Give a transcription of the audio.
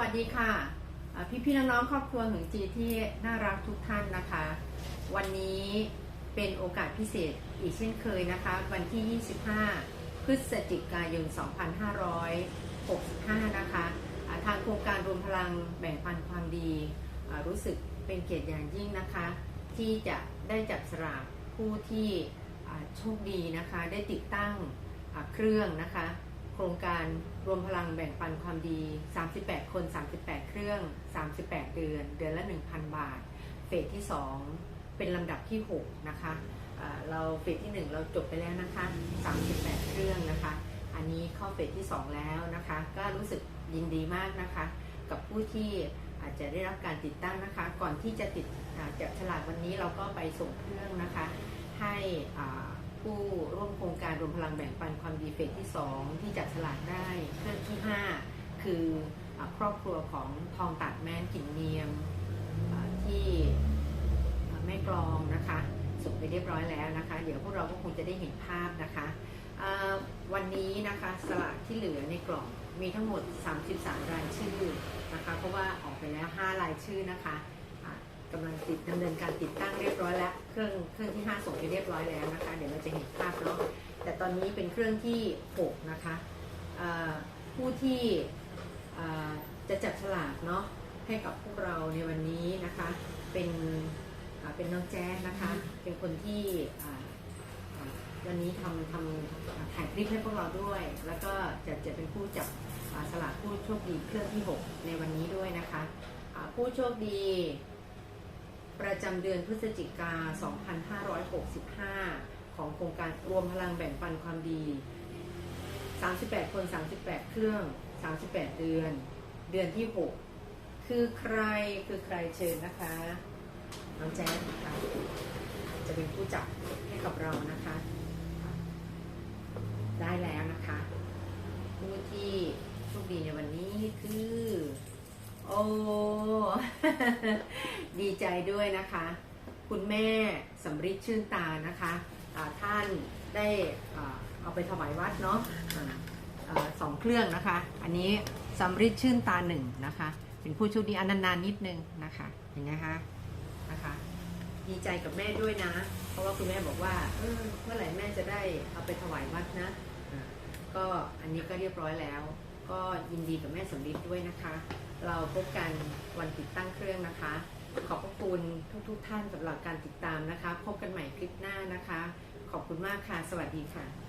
วัสดีค่ะพี่พี่ๆน้องๆครอบครัวหึงจีที่น่ารักทุกท่านนะคะ วันนี้เป็นโอกาสพิเศษอีกเช่นเคยนะคะ วันที่ 25 พฤศจิกายน 2565 นะคะทางโครงการรวมพลังแบ่งปันความดีรู้สึกเป็นเกียรติอย่างยิ่งนะคะ ที่จะได้จับสลากผู้ที่โชคดีนะคะ ได้ติดตั้งเครื่องนะคะ ครงการรวมพลังแบ่งปันความดี 38 คน 38 เครื่อง 38 เดือน เดือนละ 1,000 บาท เฟสที่ 2 เป็นลำดับที่ 6 นะคะเราเฟสที่ 1 เราจบไปแล้วนะคะ 38 เครื่องนะคะ อันนี้เข้าเฟสที่ 2 แล้วนะคะ ก็รู้สึกยินดีมากนะคะ กับผู้ที่อาจจะได้รับการติดตั้งนะคะ ก่อนที่จะติดจับฉลากวันนี้เราก็ไปส่งเครื่องนะคะ ให้อ่า ผู้ร่วมโครงการรวมพลังแบ่งปันความดีเฟสที่ 2 ที่จับฉลากได้เครื่องที่ 5 คืออครอบครัวของทองตัดแม่นกิ่นเนียมที่แม่กลองนะคะส่งไปเรียบร้อยแล้วนะคะ เดี๋ยวพวกเราก็คงจะได้เห็นภาพนะคะวันนี้นะคะสลากที่เหลือในกล่องมีทั้งหมด 33 รายชื่อนะคะเพราะว่าออกไปแล้ว 5 รายชื่อนะคะ กำลังติดดำเนินการติดตั้งเรียบร้อยแล้ว เครื่องเครื่องที่ 5 ส่งไปเรียบร้อยแล้วนะคะ เดี๋ยวเราจะเห็นภาพเนาะแต่ตอนนี้เป็นเครื่องที่ 6 นะคะผู้ที่จะจับฉลากเนาะให้กับพวกเราในวันนี้นะคะ เป็นเป็นน้องแจ๊สนะคะ เป็นคนที่วันนี้ทำทำถ่ายคลิปให้พวกเราด้วย แล้วก็จะจะเป็นผู้จับสลากผู้โชคดีเครื่องที่ 6 ในวันนี้ด้วยนะคะผู้โชคดี ประจำเดือนพฤศจิกา 2565 ของโครงการรวมพลังแบ่งปันความดี 38 คน 38 เครื่อง 38 เดือน เดือนที่ 6 คือใครคือใครเชิญนะคะ น้องแจ๊สค่ะจะเป็นผู้จับให้กับเรานะคะ ได้แล้วนะคะ ผู้ที่โชคดีในวันนี้คือ โอ ดีใจด้วยนะคะ คุณแม่สำริดชื่นตานะคะท่านได้เอาไปถวายวัดเนาะอ่าอ่าสองเครื่องนะคะ อันนี้สำริดชื่นตาหนึ่งนะคะ เป็นผู้โชคดีอันนานๆนิดนึงนะคะเห็นไหมคะนะคะดีใจกับแม่ด้วยนะ เพราะว่าคุณแม่บอกว่าเออเมื่อไหร่แม่จะได้เอาไปถวายวัดนะก็อันนี้ก็เรียบร้อยแล้ว ก็ยินดีกับแม่สำริดด้วยนะคะ เราพบกันวันติดตั้งเครื่องนะคะ ขอบพระคุณทุกๆทท่านสำหรับการติดตามนะคะ พบกันใหม่คลิปหน้านะคะ ขอบคุณมากค่ะ สวัสดีค่ะ